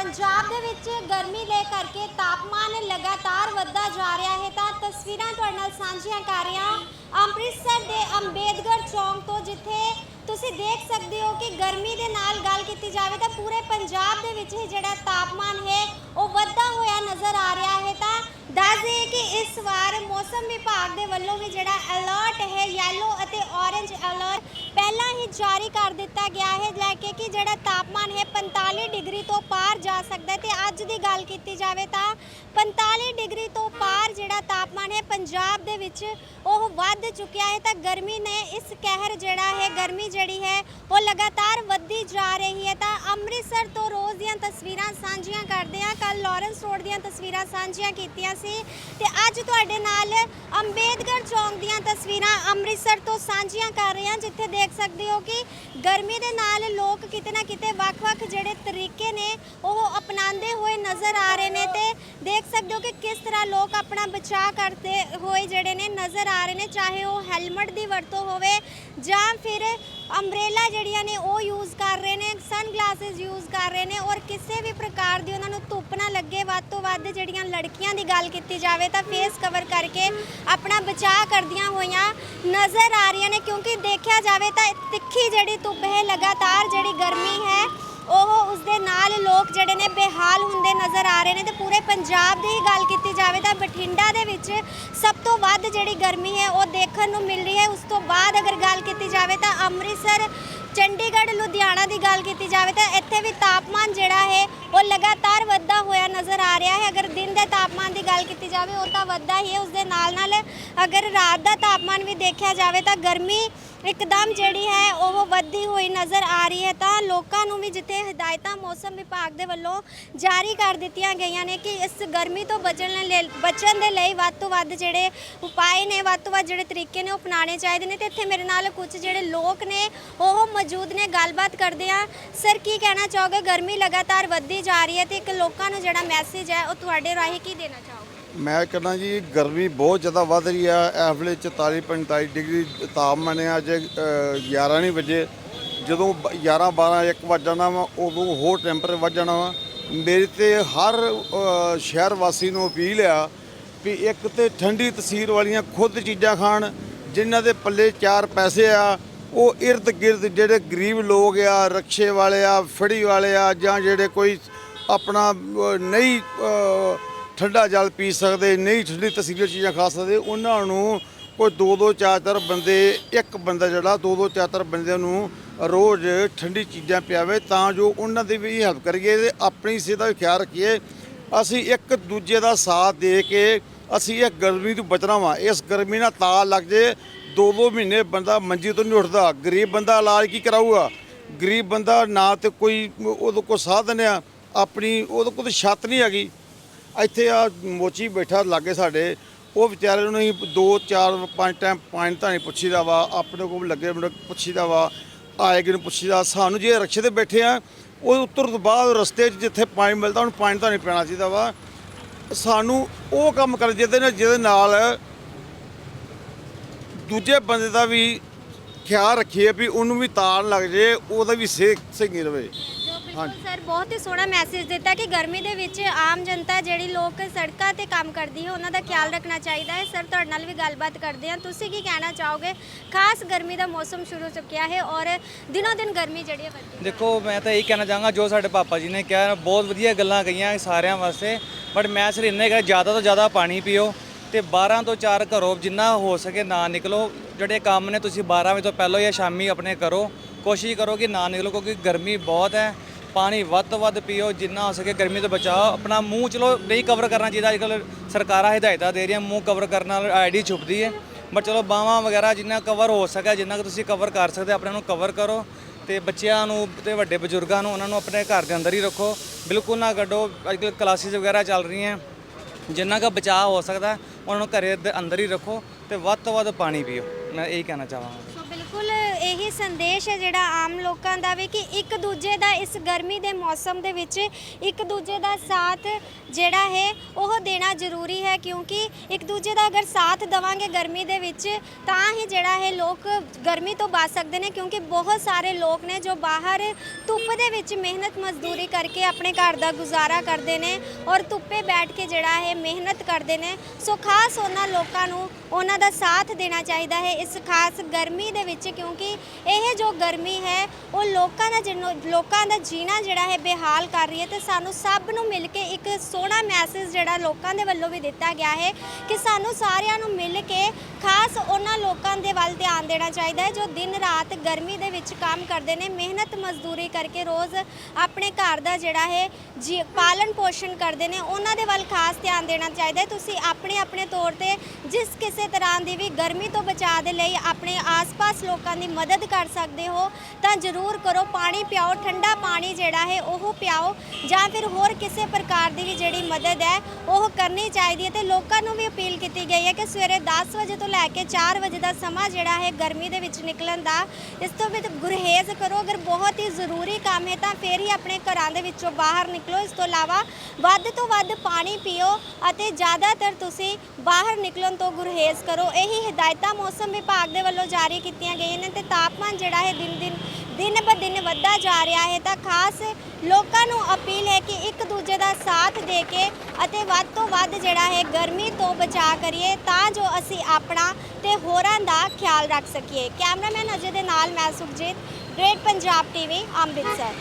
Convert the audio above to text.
ਪੰਜਾਬ ਦੇ ਵਿੱਚ ਗਰਮੀ ਦੇ ਕਰਕੇ ਤਾਪਮਾਨ ਲਗਾਤਾਰ ਵੱਧਦਾ ਜਾ ਰਿਹਾ ਹੈ ਤਾਂ ਤਸਵੀਰਾਂ ਤੁਹਾਡੇ ਨਾਲ ਸਾਂਝੀਆਂ ਕਰ ਰਹੇ ਅੰਮ੍ਰਿਤਸਰ ਦੇ ਅੰਬੇਦਕਰ ਚੌਂਕ ਤੋਂ ਜਿੱਥੇ ਤੁਸੀਂ ਦੇਖ ਸਕਦੇ ਹੋ ਕਿ ਗਰਮੀ ਦੇ ਨਾਲ ਗੱਲ ਕੀਤੀ ਜਾਵੇ ਤਾਂ ਪੂਰੇ ਪੰਜਾਬ ਦੇ ਵਿੱਚ ਹੀ ਜਿਹੜਾ ਤਾਪਮਾਨ ਹੈ ਉਹ ਵੱਧਦਾ ਹੋਇਆ ਨਜ਼ਰ ਆ ਰਿਹਾ ਹੈ ਤਾਂ ਦੱਸ ਦਈਏ ਕਿ ਇਸ ਵਾਰ ਮੌਸਮ ਵਿਭਾਗ ਦੇ ਵੱਲੋਂ ਵੀ ਜਿਹੜਾ ਅਲਰਟ ਹੈ ਯੈਲੋ ਅਤੇ ਔਰੇਂਜ ਅਲਰਟ ਪਹਿਲਾਂ ਹੀ ਜਾਰੀ ਕਰ ਦਿੱਤਾ ਗਿਆ ਹੈ। ਲੈ ਕੇ ਕਿ ਜਿਹੜਾ ਤਾਪਮਾਨ ਹੈ 45 ਡਿਗਰੀ ਤੋਂ ਪਾਰ ਜਾ ਸਕਦਾ ਹੈ ਤੇ ਅੱਜ ਦੀ ਗੱਲ ਕੀਤੀ ਜਾਵੇ ਤਾਂ 45 ਡਿਗਰੀ ਤੋਂ ਪਾਰ ਜਿਹੜਾ ਤਾਪਮਾਨ ਹੈ ਪੰਜਾਬ ਦੇ ਵਿੱਚ ਉਹ ਵੱਧ ਚੁੱਕਿਆ ਹੈ। ਤਾਂ ਗਰਮੀ ਨੇ ਇਸ ਕਹਿਰ ਜਿਹੜਾ ਹੈ, ਗਰਮੀ ਜਿਹੜੀ ਹੈ, ਉਹ ਲਗਾਤਾਰ ਵੱਧਦੀ ਜਾ ਰਹੀ ਹੈ। ਤਾਂ ਅੰਮ੍ਰਿਤਸਰ ਤੋਂ ਰੋਜ਼ ਦੀਆਂ ਤਸਵੀਰਾਂ ਸਾਂਝੀਆਂ ਕਰਦੇ ਹਾਂ। ਕੱਲ ਲਾਰੈਂਸ ਰੋਡ ਦੀਆਂ ਤਸਵੀਰਾਂ ਸਾਂਝੀਆਂ ਕੀਤੀਆਂ ਸੀ। ਤੇ ਅੱਜ ਤੁਹਾਡੇ ਨਾਲ ਅੰਬੇਦਕਰ ਚੌਂਕ ਦੀਆਂ ਤਸਵੀਰਾਂ ਅੰਮ੍ਰਿਤਸਰ ਤੋਂ ਸਾਂਝੀਆਂ ਕਰ ਰਹੇ ਹਾਂ, ਜਿੱਥੇ ਦੇਖ ਸਕਦੇ ਹੋ ਕਿ ਗਰਮੀ ਦੇ ਨਾਲ ਲੋਕ ਕਿਤੇ ਨਾ ਕਿਤੇ ਵੱਖ-ਵੱਖ ਜਿਹੜੇ ਤਰੀਕੇ ਨੇ, ਉਹ ਅਪਣਾਉਂਦੇ ਹੋਏ ਨਜ਼ਰ ਆ ਰਹੇ ਨੇ ਤੇ ਦੇਖ ਸਕਦੇ ਹੋ ਕਿ ਕਿਸ ਤਰ੍ਹਾਂ ਲੋਕ ਆਪਣਾ ਬਚਾਅ ਕਰਦੇ ਹੋਏ ਜਿਹੜੇ ਨੇ ਨਜ਼ਰ ਆ ਰਹੇ ਨੇ, ਚਾਹੇ ਉਹ ਹੈਲਮਟ ਦੀ ਵਰਤੋਂ ਹੋਵੇ ਜਾਂ ਫਿਰ ਅੰਬ੍ਰੇਲਾ ਜਿਹੜੀਆਂ ਨੇ ਉਹ ਯੂਜ਼ ਕਰ ਰਹੇ ਨੇ ਸਨ ਗਲਾਸਸ ਯੂਜ਼ ਕਰ ਰਹੇ ਨੇ ਔਰ ਕਿਸੇ ਵੀ ਪ੍ਰਕਾਰ ਦੀ ਉਹਨਾਂ ਨੂੰ ਧੁੱਪ ਨਾ ਲੱਗੇ, ਵੱਧ ਤੋਂ ਵੱਧ ਜਿਹੜੀਆਂ ਲੜਕੀਆਂ ਦੀ ਗੱਲ ਕੀਤੀ ਜਾਵੇ ਤਾਂ ਫੇਸ ਕਵਰ ਕਰਕੇ ਆਪਣਾ ਬਚਾਅ ਕਰਦੀਆਂ ਹੋਈਆਂ ਨਜ਼ਰ ਆ ਰਹੀਆਂ ਨੇ ਕਿਉਂਕਿ ਦੇਖਿਆ ਜਾਵੇ ਤਾਂ ਤਿੱਖੀ ਜਿਹੜੀ ਧੁੱਪ ਹੈ, ਲਗਾਤਾਰ ਜਿਹੜੀ ਗਰਮੀ ਹੈ ਉਹ ਉਸ ਦੇ ਨਾਲ ਲੋਕ ਜਿਹੜੇ ਨੇ ਬੇਹਾਲ ਹੁੰਦੇ ਨਜ਼ਰ ਆ ਰਹੇ ਨੇ ਤੇ ਪੂਰੇ ਪੰਜਾਬ ਦੀ ਹੀ ਗੱਲ ਕੀਤੀ ਜਾਵੇ ਤਾਂ ਬਠਿੰਡਾ ਦੇ ਵਿੱਚ ਸਭ ਤੋਂ ਵੱਧ ਜਿਹੜੀ ਗਰਮੀ ਹੈ ਉਹ ਦੇਖਣ ਨੂੰ ਮਿਲ ਰਹੀ ਹੈ। ਉਸ ਤੋਂ ਬਾਅਦ ਅਗਰ ਗੱਲ ਕੀਤੀ ਜਾਵੇ ਤਾਂ ਅੰਮ੍ਰਿਤਸਰ, ਚੰਡੀਗੜ੍ਹ, ਲੁਧਿਆਣਾ ਦੀ ਗੱਲ ਕੀਤੀ ਜਾਵੇ ਤਾਂ ਇੱਥੇ ਵੀ ਤਾਪਮਾਨ ਜਿਹੜਾ ਹੈ ਉਹ ਲਗਾਤਾਰ ਵੱਧਦਾ ਹੋਇਆ ਨਜ਼ਰ ਆ ਰਿਹਾ ਹੈ। ਅਗਰ ਦਿਨ ਦੇ ਤਾਪਮਾਨ ਦੀ ਗੱਲ ਕੀਤੀ ਜਾਵੇ ਉਹ ਤਾਂ ਵੱਧਦਾ ਹੀ ਹੈ। ਉਸ ਦੇ ਨਾਲ ਨਾਲ ਅਗਰ ਰਾਤ ਦਾ ਤਾਪਮਾਨ ਵੀ ਦੇਖਿਆ ਜਾਵੇ ਤਾਂ ਗਰਮੀ ਇੱਕਦਮ ਜਿਹੜੀ ਹੈ ਉਹ ਵੱਧਦੀ ਹੋਈ ਨਜ਼ਰ ਆ ਰਹੀ ਹੈ ਤਾਂ ਲੋਕਾਂ ਨੂੰ ਵੀ ਜਿੱਥੇ ਹਦਾਇਤਾਂ ਮੌਸਮ ਵਿਭਾਗ ਦੇ ਵੱਲੋਂ ਜਾਰੀ ਕਰ ਦਿੱਤੀਆਂ ਗਈਆਂ ਨੇ ਕਿ ਇਸ ਗਰਮੀ ਤੋਂ ਬਚਣ ਲਈ ਬਚਣ ਦੇ ਲਈ ਵੱਧ ਤੋਂ ਵੱਧ ਜਿਹੜੇ ਉਪਾਅ ਨੇ, ਵੱਧ ਤੋਂ ਵੱਧ ਜਿਹੜੇ ਤਰੀਕੇ ਨੇ ਉਹ ਅਪਣਾਉਣੇ ਚਾਹੀਦੇ ਨੇ ਤੇ ਇੱਥੇ ਮੇਰੇ ਨਾਲ ਕੁਝ ਜਿਹੜੇ ਲੋਕ ਨੇ ਉਹ ਮੌਜੂਦ ਨੇ, ਗੱਲਬਾਤ ਕਰਦੇ ਆ। ਸਰ, ਕੀ ਕਹਿਣਾ ਚਾਹੋਗੇ? ਗਰਮੀ ਲਗਾਤਾਰ ਵੱਧਦੀ ਜਾ ਰਹੀ ਹੈ ਤੇ ਇੱਕ ਲੋਕਾਂ ਨੂੰ ਜਿਹੜਾ ਮੈਸੇਜ ਹੈ ਉਹ ਤੁਹਾਡੇ ਰਾਹੀਂ ਕੀ ਦੇਣਾ ਚਾਹੋਗੇ? ਮੈਂ ਕਹਿੰਦਾ ਜੀ ਗਰਮੀ ਬਹੁਤ ਜ਼ਿਆਦਾ ਵੱਧ ਰਹੀ ਆ। ਐਵਰੇਜ 44 45 ਡਿਗਰੀ ਤਾਪਮਾਨ ਹੈ ਅੱਜ ਅ, 11 ਨਹੀਂ ਵਜੇ। ਜਦੋਂ ਬ- 11 12 1 ਵੱਜ ਜਾਣਾ ਵਾ ਉਦੋਂ ਹੋਰ ਟੈਂਪਰੇਚਰ ਵੱਧ ਜਾਣਾ ਵਾ। ਮੇਰੇ ਤੇ ਹਰ ਸ਼ਹਿਰ ਵਾਸੀ ਨੂੰ ਅਪੀਲ ਆ ਵੀ ਇੱਕ ਤੇ ਠੰਡੀ ਤਸੀਰ ਵਾਲੀਆਂ ਖੁਦ ਚੀਜ਼ਾਂ ਖਾਣ ਜਿਨ੍ਹਾਂ ਦੇ ਪੱਲੇ ਚਾਰ ਪੈਸੇ ਆ। ਉਹ ਇਰਦ ਗਿਰਦ ਜਿਹੜੇ ਗਰੀਬ ਲੋਕ ਆ ਰਕਸ਼ੇ ਵਾਲੇ ਆ ਫੜੀ ਵਾਲੇ ਆ ਜਾਂ ਜਿਹੜੇ ਕੋਈ ਆਪਣਾ ਨਹੀਂ ਠੰਡਾ ਜਲ ਪੀ ਸਕਦੇ, ਨਹੀਂ ਠੰਡੀ ਤਸੀਰ ਚੀਜ਼ਾਂ ਖਾ ਸਕਦੇ, ਉਹਨਾਂ ਨੂੰ ਕੋਈ ਦੋ ਦੋ, ਚਾਰ ਚਾਰ ਬੰਦੇ, ਇੱਕ ਬੰਦਾ ਜਿਹੜਾ ਦੋ ਦੋ, ਚਾਰ ਚਾਰ ਬੰਦਿਆਂ ਨੂੰ ਰੋਜ਼ ਠੰਡੀ ਚੀਜ਼ਾਂ ਪਿਆਵੇ, ਤਾਂ ਜੋ ਉਹਨਾਂ ਦੀ ਵੀ ਹੈਲਪ ਕਰੀਏ ਤੇ ਆਪਣੀ ਸਿਹਤ ਦਾ ਵੀ ਖਿਆਲ ਰੱਖੀਏ। ਅਸੀਂ ਇੱਕ ਦੂਜੇ ਦਾ ਸਾਥ ਦੇ ਕੇ ਅਸੀਂ ਇਹ ਗਰਮੀ ਤੋਂ ਬਚਣਾ ਵਾ। ਇਸ ਗਰਮੀ ਨਾਲ ਤਾਲ ਲੱਗ ਜੇ, ਦੋ ਦੋ ਮਹੀਨੇ ਬੰਦਾ ਮੰਜੀ ਤੋਂ ਨਹੀਂ ਉੱਠਦਾ। ਗਰੀਬ ਬੰਦਾ ਇਲਾਜ ਕੀ ਕਰਾਊਗਾ? ਗਰੀਬ ਬੰਦਾ ਨਾ ਤੇ ਕੋਈ ਉਹਦੇ ਕੋਲ ਸਾਧਨ ਆ, ਆਪਣੀ ਉਹਦੇ ਕੋਲ ਤਾਂ ਛੱਤ ਨਹੀਂ ਹੈਗੀ। ਇੱਥੇ ਆ ਮੋਚੀ ਬੈਠਾ ਲਾਗੇ ਸਾਡੇ, ਉਹ ਵਿਚਾਰੇ ਨੂੰ ਅਸੀਂ ਦੋ, ਚਾਰ, ਪੰਜ ਟਾਈਮ ਪਾਣੀ ਤਾਂ ਨਹੀਂ ਪੁੱਛੀਦਾ ਵਾ, ਆਪਣੇ ਕੋਲ ਲੱਗੇ ਮੁੰਡੇ ਪੁੱਛੀਦਾ ਵਾ, ਆਏ ਕਿ ਨੂੰ ਪੁੱਛੀਦਾ, ਸਾਨੂੰ ਜੇ ਰਕਸ਼ੇ ਤੇ ਬੈਠੇ ਆ, ਉਹ ਉੱਤਰ ਤੋਂ ਬਾਅਦ ਰਸਤੇ 'ਚ ਜਿੱਥੇ ਪਾਣੀ ਮਿਲਦਾ, ਉਹਨੂੰ ਪਾਣੀ ਤਾਂ ਨਹੀਂ ਪੈਣਾ ਚਾਹੀਦਾ ਵਾ। ਸਾਨੂੰ ਉਹ ਕੰਮ ਕਰ ਜਿਹਦੇ ਨਾਲ ਜਿਹਦੇ ਨਾਲ ਦੂਜੇ ਬੰਦੇ ਦਾ ਵੀ ਖਿਆਲ ਰੱਖੀਏ ਵੀ ਉਹਨੂੰ ਵੀ ਤਾਲ ਲੱਗ ਜੇ, ਉਹਦਾ ਵੀ ਸਿਹਤ ਸਹੀ ਰਵੇ। ਜੋ ਬਿਲਕੁਲ ਸਰ, ਬਹੁਤ ਹੀ ਸੋਹਣਾ ਮੈਸੇਜ ਦਿੱਤਾ ਕਿ ਗਰਮੀ ਦੇ ਵਿੱਚ ਆਮ ਜਨਤਾ ਜਿਹੜੀ ਲੋਕ ਸੜਕਾਂ ਤੇ ਕੰਮ ਕਰਦੀ ਹੈ, ਉਹਨਾਂ ਦਾ ਖਿਆਲ ਰੱਖਣਾ ਚਾਹੀਦਾ ਹੈ। ਸਰ, ਤੁਹਾਡੇ ਨਾਲ ਵੀ ਗੱਲਬਾਤ ਕਰਦੇ ਹਾਂ। ਤੁਸੀਂ ਕੀ ਕਹਿਣਾ ਚਾਹੋਗੇ? ਖਾਸ ਗਰਮੀ ਦਾ ਮੌਸਮ ਸ਼ੁਰੂ ਹੋ ਚੁੱਕਿਆ ਹੈ ਔਰ ਦਿਨੋ ਦਿਨ ਗਰਮੀ ਜਿਹੜੀ ਹੈ ਵੱਧਦੀ ਦੇਖੋ, ਮੈਂ ਤਾਂ ਇਹੀ ਕਹਿਣਾ ਚਾਹਾਂਗਾ, ਜੋ ਸਾਡੇ ਪਾਪਾ ਜੀ ਨੇ ਕਿਹਾ, ਬਹੁਤ ਵਧੀਆ ਗੱਲਾਂ ਕਹੀਆਂ ਸਾਰਿਆਂ ਵਾਸਤੇ ਬਟ ਮੈਂ ਸਿਰ ਇੰਨੇ ਕਹਾਂ ਜ਼ਿਆਦਾ ਤੋਂ ਜ਼ਿਆਦਾ ਪਾਣੀ ਪੀਓ ਤੇ 12 ਤੋਂ 4 ਘਰੋਂ ਜਿੰਨਾ ਹੋ ਸਕੇ ਨਾ ਨਿਕਲੋ। ਜਿਹੜੇ ਕੰਮ ਨੇ, ਤੁਸੀਂ 12 ਵਜੇ ਤੋਂ ਪਹਿਲਾਂ ਜਾਂ ਸ਼ਾਮੀ ਆਪਣੇ ਕਰੋ। ਕੋਸ਼ਿਸ਼ ਕਰੋ ਕਿ ਨਾ ਨਿਕਲੋ, ਕਿਉਂਕਿ ਗਰਮੀ ਬਹੁਤ ਹੈ। ਪਾਣੀ ਵੱਧ ਤੋਂ ਵੱਧ ਪੀਓ, ਜਿੰਨਾ ਹੋ ਸਕੇ ਗਰਮੀ ਤੋਂ ਬਚਾਓ। ਆਪਣਾ ਮੂੰਹ ਚਲੋ ਨਹੀਂ ਕਵਰ ਕਰਨਾ ਚਾਹੀਦਾ ਅੱਜਕੱਲ ਸਰਕਾਰਾਂ ਹਦਾਇਤਾਂ ਦੇ ਰਹੀਆਂ, ਮੂੰਹ ਕਵਰ ਕਰਨ ਨਾਲ ਆਈਡੀ ਛੁਪਦੀ ਹੈ ਬਟ ਚਲੋ ਬਾਹਾਂ ਵਗੈਰਾ ਜਿੰਨਾ ਕਵਰ ਹੋ ਸਕੇ ਜਿੰਨਾ ਕੁ ਤੁਸੀਂ ਕਵਰ ਕਰ ਸਕਦੇ, ਆਪਣੇ ਨੂੰ ਕਵਰ ਕਰੋ। ਤੇ ਬੱਚਿਆਂ ਨੂੰ ਤੇ ਵੱਡੇ ਬਜ਼ੁਰਗਾਂ ਨੂੰ, ਉਹਨਾਂ ਨੂੰ ਆਪਣੇ ਘਰ ਦੇ ਅੰਦਰ ਹੀ ਰੱਖੋ। ਬਿਲਕੁਲ ਨਾ ਕੱਢੋ ਅੱਜਕੱਲ ਕਲਾਸਿਸ ਵਗੈਰਾ ਚੱਲ ਰਹੀਆਂ। ਜਿੰਨਾ ਕੁ ਬਚਾਅ ਹੋ ਸਕਦਾ, ਉਹਨਾਂ ਨੂੰ ਘਰੇ ਦੇ ਅੰਦਰ ਹੀ ਰੱਖੋ ਤੇ ਵੱਧ ਤੋਂ ਵੱਧ ਪਾਣੀ ਪੀਓ। ਮੈਂ ਇਹੀ ਕਹਿਣਾ ਚਾਹਾਂਗਾ। ਸੰਦੇਸ਼ ਹੈ ਜਿਹੜਾ ਆਮ ਲੋਕਾਂ ਦਾ ਵੀ ਕਿ ਇੱਕ ਦੂਜੇ ਦਾ ਇਸ ਗਰਮੀ ਦੇ ਮੌਸਮ ਦੇ ਵਿੱਚ ਇੱਕ ਦੂਜੇ ਦਾ ਸਾਥ ਜਿਹੜਾ ਹੈ ਉਹ ਦੇਣਾ ਜ਼ਰੂਰੀ ਹੈ ਕਿਉਂਕਿ ਇੱਕ ਦੂਜੇ ਦਾ ਅਗਰ ਸਾਥ ਦੇਵਾਂਗੇ ਗਰਮੀ ਦੇ ਵਿੱਚ ਤਾਂ ਹੀ ਜਿਹੜਾ ਹੈ ਲੋਕ ਗਰਮੀ ਤੋਂ ਬਚ ਸਕਦੇ ਨੇ ਕਿਉਂਕਿ ਬਹੁਤ ਸਾਰੇ ਲੋਕ ਨੇ ਜੋ ਬਾਹਰ ਧੁੱਪ ਦੇ ਵਿੱਚ ਮਿਹਨਤ ਮਜ਼ਦੂਰੀ ਕਰਕੇ ਆਪਣੇ ਘਰ ਦਾ ਗੁਜ਼ਾਰਾ ਕਰਦੇ ਨੇ ਔਰ ਧੁੱਪੇ ਬੈਠ ਕੇ ਜਿਹੜਾ ਹੈ ਮਿਹਨਤ ਕਰਦੇ ਨੇ। ਸੋ ਖਾਸ ਉਹਨਾਂ ਲੋਕਾਂ ਨੂੰ ਉਹਨਾਂ ਦਾ ਸਾਥ ਦੇਣਾ ਚਾਹੀਦਾ ਹੈ ਇਸ ਖਾਸ ਗਰਮੀ ਦੇ ਵਿੱਚ ਕਿਉਂਕਿ ਇਹ ਜੋ ਗਰਮੀ ਹੈ, ਉਹ ਲੋਕਾਂ ਦਾ ਜਿਹਨੂੰ ਲੋਕਾਂ ਦਾ ਜੀਣਾ ਜਿਹੜਾ ਹੈ ਬੇਹਾਲ ਕਰ ਰਹੀ ਹੈ ਤੇ ਸਾਨੂੰ ਸਭ ਨੂੰ ਮਿਲ ਕੇ ਇੱਕ ਸੋਹਣਾ ਮੈਸੇਜ ਜਿਹੜਾ ਲੋਕਾਂ ਦੇ ਵੱਲੋਂ ਵੀ ਦਿੱਤਾ ਗਿਆ ਹੈ ਕਿ ਸਾਨੂੰ ਸਾਰਿਆਂ ਨੂੰ ਮਿਲ ਕੇ ਖਾਸ ਉਹਨਾਂ ਲੋਕਾਂ ਦੇ ਵੱਲ ਧਿਆਨ ਦੇਣਾ ਚਾਹੀਦਾ ਹੈ ਜੋ ਦਿਨ ਰਾਤ ਗਰਮੀ ਦੇ ਵਿੱਚ ਕੰਮ ਕਰਦੇ ਨੇ, ਮਿਹਨਤ ਮਜ਼ਦੂਰੀ ਕਰਕੇ ਰੋਜ਼ ਆਪਣੇ ਘਰ ਦਾ ਜਿਹੜਾ ਹੈ ਜੀ, ਪਾਲਣ ਪੋਸ਼ਣ ਕਰਦੇ ਨੇ, ਉਹਨਾਂ ਦੇ ਵੱਲ ਖਾਸ ਧਿਆਨ ਦੇਣਾ ਚਾਹੀਦਾ ਹੈ। ਤੁਸੀਂ ਆਪਣੇ ਆਪਣੇ ਤੌਰ ਤੇ ਜਿਸ ਕਿਸੇ ਤਰ੍ਹਾਂ ਦੀ ਵੀ ਗਰਮੀ ਤੋਂ ਬਚਾਅ ਦੇ ਲਈ ਆਪਣੇ ਆਸ-ਪਾਸ ਲੋਕਾਂ ਦੀ ਮਦਦ ਕਰ ਸਕਦੇ ਹੋ, ਤਾਂ ਜ਼ਰੂਰ ਕਰੋ। ਪਾਣੀ ਪਿਆਓ, ਠੰਡਾ ਪਾਣੀ ਜਿਹੜਾ ਹੈ ਉਹ ਪਿਆਓ, ਜਾਂ ਫਿਰ ਹੋਰ ਕਿਸੇ ਪ੍ਰਕਾਰ ਦੀ ਵੀ ਜਿਹੜੀ ਮਦਦ ਹੈ, ਉਹ ਕਰਨੀ ਚਾਹੀਦੀ ਹੈ। ਤੇ ਲੋਕਾਂ ਨੂੰ ਵੀ ਅਪੀਲ ਕੀਤੀ ਗਈ ਹੈ ਕਿ ਸਵੇਰੇ 10 ਵਜੇ ਤੋਂ ਲੈ ਕੇ 4 ਵਜੇ ਦਾ ਸਮਾਂ ਜਿਹੜਾ ਹੈ ਗਰਮੀ ਦੇ ਵਿੱਚ ਨਿਕਲਣ ਦਾ, ਇਸ ਤੋਂ ਵੀ ਗੁਰਹੇਜ਼ ਕਰੋ, ਅਗਰ ਬਹੁਤ ਹੀ ਜ਼ਰੂਰੀ ਕੰਮ ਹੈ ਤਾਂ ਫਿਰ ਹੀ ਆਪਣੇ ਘਰਾਂ ਦੇ ਵਿੱਚੋਂ ਬਾਹਰ ਨਿਕਲੋ। ਇਸ ਤੋਂ ਇਲਾਵਾ ਵੱਧ ਤੋਂ ਵੱਧ ਪਾਣੀ ਪੀਓ ਅਤੇ ਜ਼ਿਆਦਾਤਰ ਤੁਸੀਂ ਬਾਹਰ ਨਿਕਲਣ ਤੋਂ ਗੁਰਹੇਜ਼ ਕਰੋ। ਇਹੀ ਹਦਾਇਤਾਂ ਮੌਸਮ ਵਿਭਾਗ ਦੇ ਵੱਲੋਂ ਜਾਰੀ ਕੀਤੀਆਂ ਗਈਆਂ ਨੇ ਤੇ ਤਾਪਮਾਨ ਜਿਹੜਾ ਹੈ ਦਿਨ ਦਿਨ ਦਿਨ ਬ ਦਿਨ ਵੱਧਦਾ ਜਾ ਰਿਹਾ ਹੈ ਤਾਂ ਖਾਸ ਲੋਕਾਂ ਨੂੰ ਅਪੀਲ ਹੈ ਕਿ ਇੱਕ ਦੂਜੇ ਦਾ ਸਾਥ ਦੇ ਕੇ ਅਤੇ ਵੱਧ ਤੋਂ ਵੱਧ ਜਿਹੜਾ ਹੈ ਗਰਮੀ ਤੋਂ ਬਚਾ ਕਰੀਏ ਤਾਂ ਜੋ ਅਸੀਂ ਆਪਣਾ ਤੇ ਹੋਰਾਂ ਦਾ ਖਿਆਲ ਰੱਖ ਸਕੀਏ। ਕੈਮਰਾਮੈਨ ਅਜੇ ਦੇ ਨਾਲ ਮੈਂ ਸੁਖਜੀਤ ਗ੍ਰੇਟ ਪੰਜਾਬ ਟੀਵੀ ਅੰਮ੍ਰਿਤਸਰ।